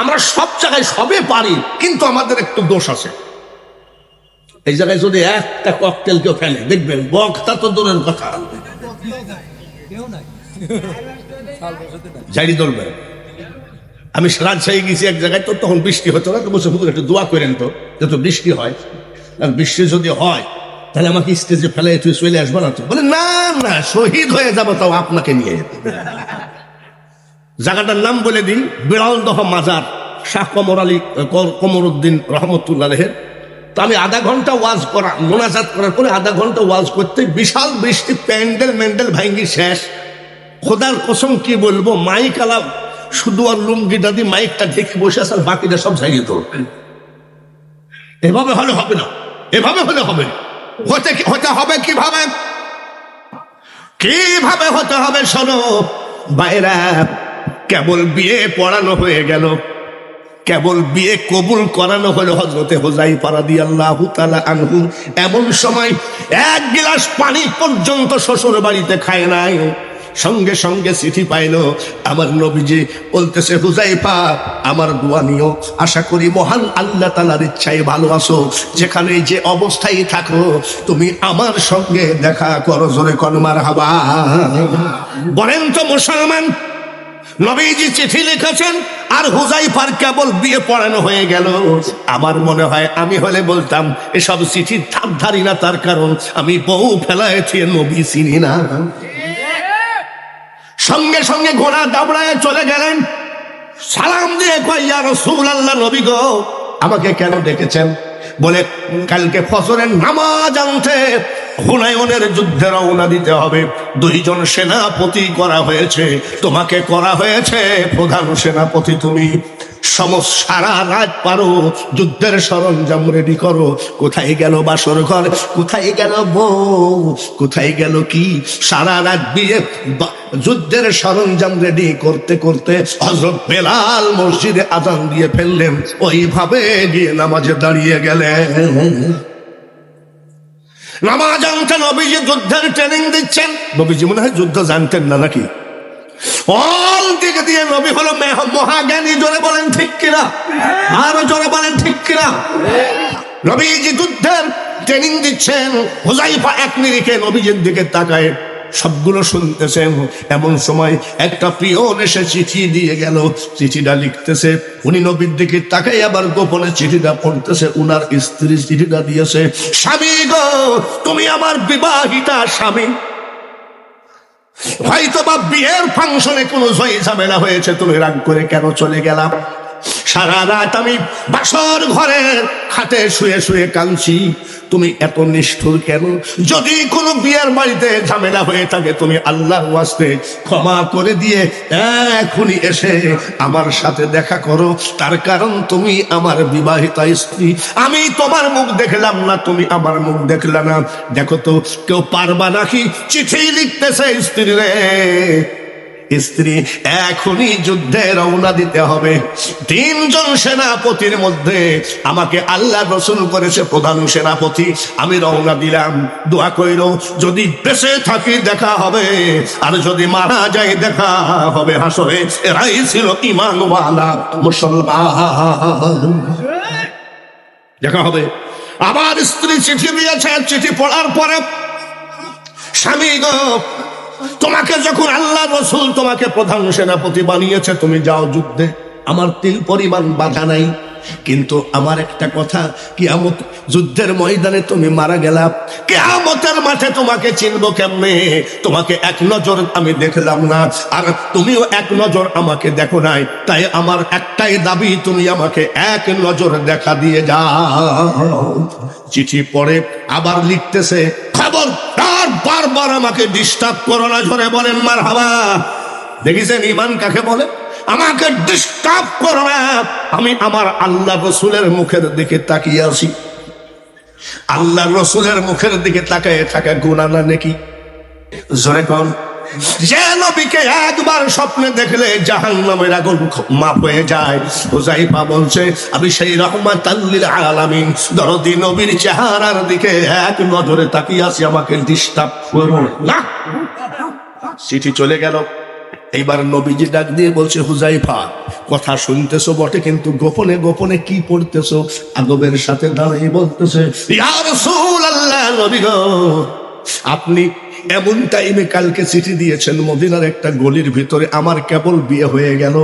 আমরা সব জায়গায় সবে পারি, কিন্তু আমাদের একটু দোষ আছে। এই জায়গায় যদি একটা ককটেল কেউ ফেলে, দেখবেন বক্তা তো দূরের কথা। জারি ধরবেন আমি রাজশাহী গেছি এক জায়গায়, তো তখন বৃষ্টি হতো না বসে হুজুর একটু দোয়া করেন তো যত বৃষ্টি হয়। বৃষ্টি যদি হয়, তাহলে আমাকে স্টেজে ফেলে তুই চলে আসব না তো? বলে, না না, শহীদ হয়ে যাব, তাও আপনাকে নিয়ে যেতে। জায়গাটার নাম বলে দিন বিড়ালদহ মাজার, শাহ কমর আলী কমরউদ্দিন রহমতুল্লাহের তো আমি আধা ঘণ্টা ওয়াজ করা, মোনাজাত করার পরে আধা ঘণ্টা ওয়াজ করতে, বিশাল বৃষ্টি, প্যান্ডেল ম্যান্ডেল ভাঙ্গি শেষ। খোদার কসম কি বলব, মাইক আলাপ শুধু আর লুঙ্গিটা দিয়ে মাইকটা ঢেকে বসে আছে আর বাকিটা সব ঝাড়িয়ে তো এভাবে হলে হবে না, এভাবে হলে হবে। হতে হতে হবে কীভাবে? কীভাবে হতে হবে শোনো, বাইরা কেবল বিয়ে পড়ানো হয়ে গেল। কেবল বিয়ে কবুল করানো হলো হজরতে হোজাই পারাদি আল্লাহ তালা আনহু। এমন সময় এক গিলাস পানি পর্যন্ত শ্বশুর বাড়িতে খায় নাই। সঙ্গে সঙ্গে চিঠি পাইলো, আমার নবীজি বলতেছে হুজাইফা আমার দোয়া নিও। আশা করি মহান আল্লাহ তালার ইচ্ছায় ভালো আছো। যেখানে যে অবস্থায় থাকো, তুমি আমার সঙ্গে দেখা করো জোরে কনমার হাবা। বলেন তো মুসলমান নবীজি চিঠি লিখেছেন, আর হুজাইফার কেবল বিয়ে পড়ানো হয়ে গেল। আমার মনে হয় আমি হলে বলতাম, এসব চিঠির ধাপ ধারি না, তার কারণ আমি বউ ফেলাইছি নবী চিনি না। সঙ্গে সঙ্গে ঘোড়া দাবড়ায় চলে গেলেন। সালাম দিয়ে কয়, ইয়া রসুল আল্লাহ নবী গো, আমাকে কেন ডেকেছেন? বলে, কালকে ফসলের নামাজ আনতে হুনায়নের যুদ্ধে রওনা দিতে হবে। দুইজন সেনাপতি করা হয়েছে। তোমাকে করা হয়েছে প্রধান সেনাপতি তুমি। সমস্ত সারা রাত পারো, যুদ্ধের সরঞ্জাম রেডি করো। কোথায় গেল বাসর ঘর? কোথায় গেল বউ? কোথায় গেল কি? সারা রাত বিয়ে যুদ্ধের সরঞ্জাম রেডি করতে করতে হজরত বেলাল মসজিদে আজান দিয়ে ফেললেন। ওইভাবে গিয়ে নামাজে দাঁড়িয়ে গেলেন। নামাজ আনতে অভিজিৎ যুদ্ধের ট্রেনিং দিচ্ছেন। নবীজি মনে হয় যুদ্ধ জানতেন না নাকি? অল দিকে দিয়ে নবী হলো মহাজ্ঞানী, জোরে বলেন ঠিক কিনা? আরও জোরে বলেন ঠিক কিনা? নবীজি যুদ্ধের ট্রেনিং দিচ্ছেন। হোজাইফা এক নিরিখে নবীজির দিকে তাকায়। সবগুলো শুনতেছেন এমন সময় একটা পিয়ন এসে চিঠি দিয়ে গেল। চিঠিটা লিখতেছে, উনি নবীর দিকে তাকাই আবার গোপনে চিঠিটা পড়তেছে। উনার স্ত্রী চিঠিটা দিয়েছে, স্বামী গো, তুমি আমার বিবাহিতা স্বামী। হয়তো বা বিয়ের ফাংশনে কোনো জয় ঝামেলা হয়েছে, তুমি রাগ করে কেন চলে গেলাম সারা রাত আমি বাসর ঘরে খাটে শুয়ে শুয়ে কাঁদছি। তুমি এত নিষ্ঠুর কেন? যদি কোনো বিয়ের বাড়িতে ঝামেলা হয়ে থাকে, তুমি আল্লাহ ওয়াস্তে ক্ষমা করে দিয়ে এখনই এসে আমার সাথে দেখা করো। তার কারণ তুমি আমার বিবাহিতা স্ত্রী। আমি তোমার মুখ দেখলাম না, তুমি আমার মুখ দেখলাম না। দেখো তো, কেউ পারবা নাকি? চিঠি লিখতেছে স্ত্রী রে। স্ত্রী, এখনই যুদ্ধে রওনা দিতে হবে। তিনজন সেনাপতির মধ্যে আমাকে আল্লাহ রসুল করেছে প্রধান সেনাপতি। আমি রওনা দিলাম। দোয়া কইল যদি বেঁচে থাকি দেখা হবে, আর যদি মারা যায় দেখা হবে। হাসরে, এরাই ছিল ইমানওয়ালা মুসলমান। দেখা হবে। আবার স্ত্রী চিঠি দিয়েছে চিঠি পড়ার পরে, স্বামী গো তোমাকে যখন আল্লাহ রসুল তোমাকে প্রধান সেনাপতি বানিয়েছে, তুমি যাও যুদ্ধে। আমার তিল পরিমাণ বাধা নাই। কিন্তু আমার একটা কথা, কিয়ামত যুদ্ধের ময়দানে তুমি মারা গেলা। কেয়ামতের মাঠে তোমাকে চিনব কেমনে? তোমাকে এক নজর আমি দেখলাম না। আর তুমিও এক নজর আমাকে দেখো নাই। তাই আমার একটাই দাবি, তুমি আমাকে এক নজর দেখা দিয়ে যাও। চিঠি পড়ে আবার লিখতেছে, খবর আর বারবার আমাকে ডিস্টার্ব করো না ঝরে বলেন মার হাবা দেখিছেন ইমান কাকে বলে? আমাকে ডিস্টার্ব করো না। আমি আমার আল্লাহ রসুলের মুখের দিকে তাকিয়ে আসি আল্লাহ রসুলের মুখের দিকে তাকায় থাকে গুণা না নাকি? জোরে কন। যে নবীকে একবার স্বপ্নে দেখলে জাহান নামের আগুন মাপ হয়ে যায়। হুজাইফা বলছে, আমি সেই রহমান তাল্লিল আলামিন। দরদি নবীর চেহারার দিকে এক নজরে তাকিয়ে আছি, আমাকে ডিস্টার্ব করো না। চিঠি চলে গেল। এইবার নবীজি ডাক দিয়ে বলছে হুজাইফা কথা শুনতেছো বটে, কিন্তু গোপনে গোপনে কি পড়তেছো? আদবের সাথে দাঁড়িয়ে বলতেছে আপনি এমন টাইমে কালকে চিঠি দিয়েছেন, মদিনার একটা গলির ভিতরে আমার কেবল বিয়ে হয়ে গেল।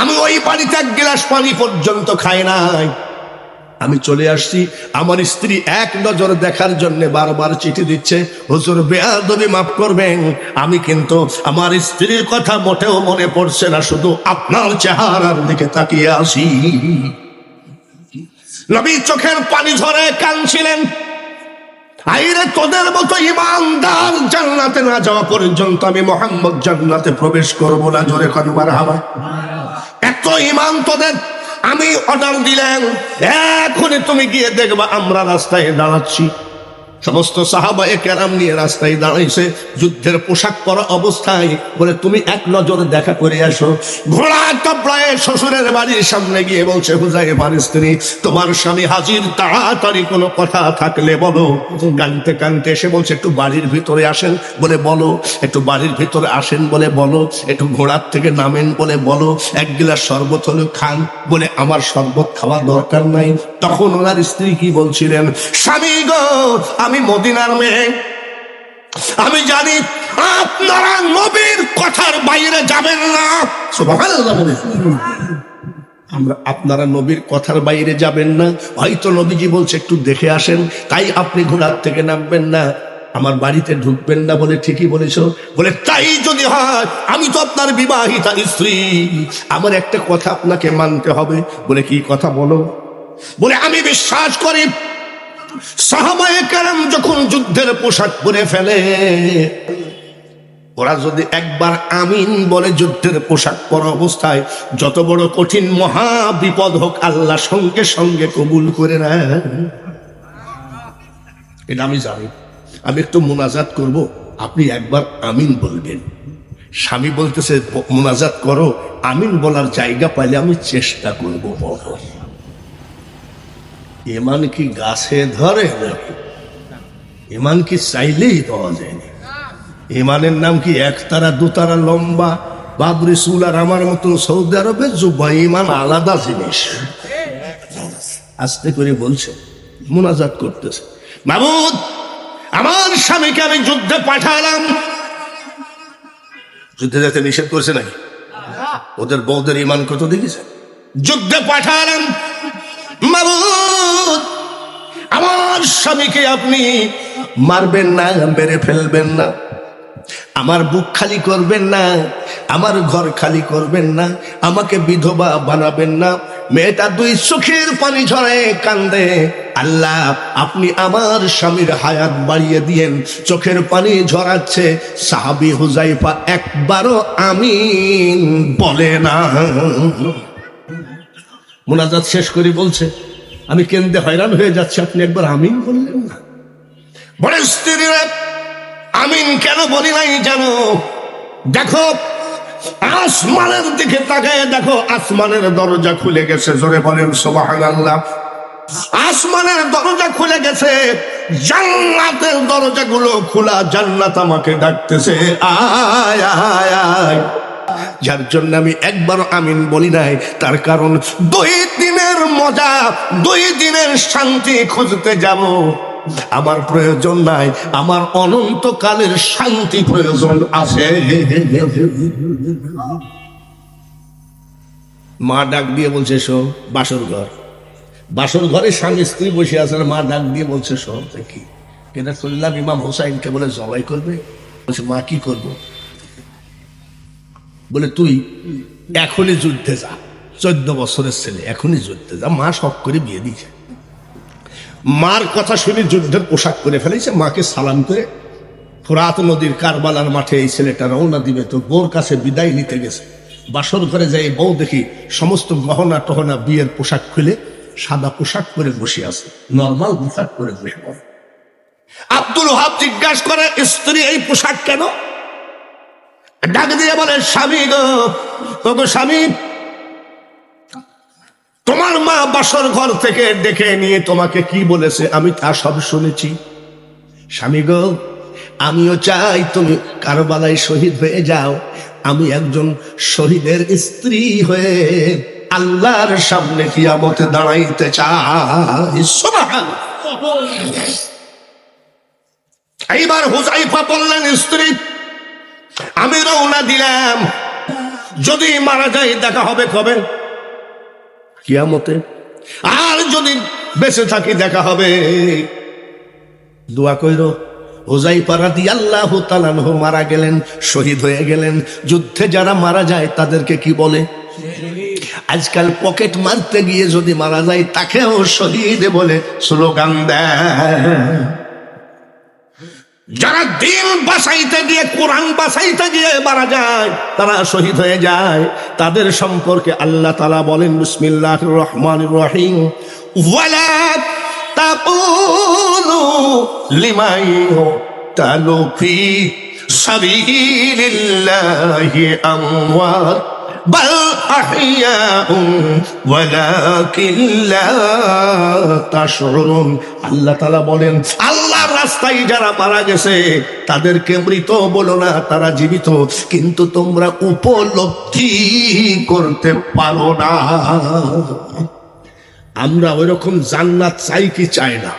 আমি ওই পানিতে এক গ্লাস পানি পর্যন্ত খাই নাই। আমি চলে আসছি, আমার স্ত্রী এক নজর দেখার জন্য বারবার চিঠি দিচ্ছে, হুজুর, বেয়াদবি মাফ করবেন। আমি কিন্তু আমার স্ত্রীর কথা মোটেও মনে পড়ছে না, শুধু আপনার চেহারার দিকে তাকিয়ে আসি নবী চোখের পানি ঝরে কাঁদছিলেন। আইরে তোদের মতো ইমানদার জান্নাতে না যাওয়া পর্যন্ত আমি মোহাম্মদ জান্নাতে প্রবেশ করব না, জোরে কনবার হাওয়া এত ইমান তোদের, আমি অর্ডার দিলেন, এখনই তুমি গিয়ে দেখবা আমরা রাস্তায় দাঁড়াচ্ছি। সমস্ত সাহাবায়ে কেরাম নিয়ে রাস্তায় দাঁড়াইছে, যুদ্ধের পোশাক পরা অবস্থায় বলে, তুমি এক নজর দেখা করে আসো। ঘোড়া টপড়ায় শ্বশুরের বাড়ির সামনে গিয়ে বলছে হুজাই আমার স্ত্রী, তোমার স্বামী হাজির, তাড়াতাড়ি কোনো কথা থাকলে বলো। কানতে কানতে এসে বলছে, একটু বাড়ির ভিতরে আসেন বলে বলো, একটু বাড়ির ভিতরে আসেন বলে বলো, একটু ঘোড়ার থেকে নামেন বলে বলো, এক গিলাস শরবত হলে খান বলে, আমার শরবত খাওয়া দরকার নাই। তখন ওনার স্ত্রী কি বলছিলেন, স্বামী গো, আমি মদিনার মেয়ে। আমি জানি আপনারা নবীর কথার বাইরে যাবেন না। আমরা আপনারা নবীর কথার বাইরে যাবেন না। হয়তো নবীজি বলছে, একটু দেখে আসেন, তাই আপনি ঘোড়ার থেকে নামবেন না। আমার বাড়িতে ঢুকবেন না বলে ঠিকই বলেছ। বলে, তাই যদি হয়, আমি তো আপনার বিবাহিতা স্ত্রী। আমার একটা কথা আপনাকে মানতে হবে। বলে, কি কথা বলো? বলে, আমি বিশ্বাস করি, সাহাবায়ে কারাম যখন যুদ্ধের পোশাক পরে ফেলে, ওরা যদি একবার আমিন বলে যুদ্ধের পোশাক পরা অবস্থায় যত বড় কঠিন মহা বিপদ হোক, আল্লাহ সঙ্গে সঙ্গে কবুল করে না আমি জানি। আমি একটু মোনাজাত করব। আপনি একবার আমিন বলবেন। স্বামী বলতেছে মোনাজাত করো। আমিন বলার জায়গা পাইলে আমি চেষ্টা করব এমান কি গাছে ধরে নাকি এমান কি চাইলেই পাওয়া যায় না। ইমানের নাম কি একতারা, দুতারা লম্বা? বাবরি সুল আর আমার মতন সৌদি আরবে জুব্বা ইমান আলাদা জিনিস। আস্তে করে বলছে, মোনাজাত করতেছে। মামুদ আমার স্বামীকে আমি যুদ্ধে পাঠালাম। যুদ্ধে যেতে নিষেধ করছে নাকি? ওদের বৌদের ইমান কত দেখেছে? যুদ্ধে পাঠালাম। মামুদ স্বামীকে আপনি মারবেন না, মেরে ফেলবেন না। আমার বুক খালি করবেন না, আমার ঘর খালি করবেন না, আমাকে বিধবা বানাবেন না। মেয়েটা দুই চোখের পানি ঝরে কান্দে। আল্লাহ, আপনি আমার স্বামীর হায়াত বাড়িয়ে দিয়েন, চোখের পানি ঝরাচ্ছে। সাহাবি হুজাইফা একবারও আমি বলে না। মোনাজাত শেষ করি বলছে। আমি কেন্দ্রে হয়রান হয়ে যাচ্ছি, আপনি একবার আমিন বললেন না। বলে স্ত্রীরা আমিন কেন বলি নাই জানো? দেখো, আসমানের দিকে তাকায় দেখো, আসমানের দরজা খুলে গেছে, জোরে বলেন সোবাহান আল্লাহ আসমানের দরজা খুলে গেছে, জান্নাতের দরজাগুলো খোলা, জান্নাত আমাকে ডাকতেছে, আয় আয় যার জন্য আমি একবার আমিন বলি নাই, তার কারণ দুই দিনের মজা, দুই দিনের শান্তি খুঁজতে যাব। আমার প্রয়োজন নাই, আমার অনন্তকালের শান্তি প্রয়োজন আছে। মা ডাক দিয়ে বলছে শো বাসর ঘর। বাসর ঘরে স্বামী স্ত্রী বসে আছে, মা ডাক দিয়ে বলছে শো কি এটা শুনলাম ইমাম হোসাইনকে বলে, জবাই করবে? বলছে, মা, কি করব? বলে, তুই এখনই যুদ্ধে যা। চোদ্দ বছরের ছেলে, এখনই যুদ্ধে যা মা শখ করে বিয়ে দিয়েছে। মার কথা শুনে যুদ্ধের পোশাক করে ফেলেছে, মাকে সালাম করে ফোরাত নদীর কারবালার মাঠে এই ছেলেটা রওনা দিবে তো বোর কাছে বিদায় নিতে গেছে। বাসর ঘরে যাই বউ দেখি সমস্ত গহনা টহনা বিয়ের পোশাক খুলে সাদা পোশাক করে বসে আছে, নর্মাল পোশাক করে বসে আছে। আব্দুল হাব জিজ্ঞাসা করে, স্ত্রী, এই পোশাক কেন? ডাক দিয়ে বলে, স্বামী গো স্বামী তোমার মা বাসর ঘর থেকে ডেকে নিয়ে তোমাকে কি বলেছে? আমি তা সব শুনেছি। স্বামী গো, আমিও চাই তুমি কারবালায় শহীদ হয়ে যাও। আমি একজন শহীদের স্ত্রী হয়ে আল্লাহর সামনে কিয়ামতে দাঁড়াইতে চাই। এইবার হুজাইফা বললেন, স্ত্রী, আমি রওনা দিলাম। যদি মারা যায়, দেখা হবে কবে? কিয়ামতে আর যদি বেঁচে থাকি দেখা হবে। দোয়া কইর হোজাই পারাদি আল্লাহ মারা গেলেন, শহীদ হয়ে গেলেন। যুদ্ধে যারা মারা যায়, তাদেরকে কি বলে? আজকাল পকেট মারতে গিয়ে যদি মারা যায়, তাকেও শহীদ বলে স্লোগান দেয়। যারা দিল বাসাইতে গিয়ে, কোরআন বাসাইতে গিয়ে মারা যায়, তারা শহীদ হয়ে যায়। তাদের সম্পর্কে আল্লাহ তালা বলেন বিসমিল্লাহ রহমান রহিম লিমাই তালুফি সাবিলিল্লাহি আল্লাহ তালা বলেন আল্লাহ রাস্তায় যারা মারা গেছে, তাদেরকে মৃত বলো না, তারা জীবিত। কিন্তু তোমরা উপলব্ধি করতে পারো না। আমরা ওইরকম জান্নাত চাই কি চাই না?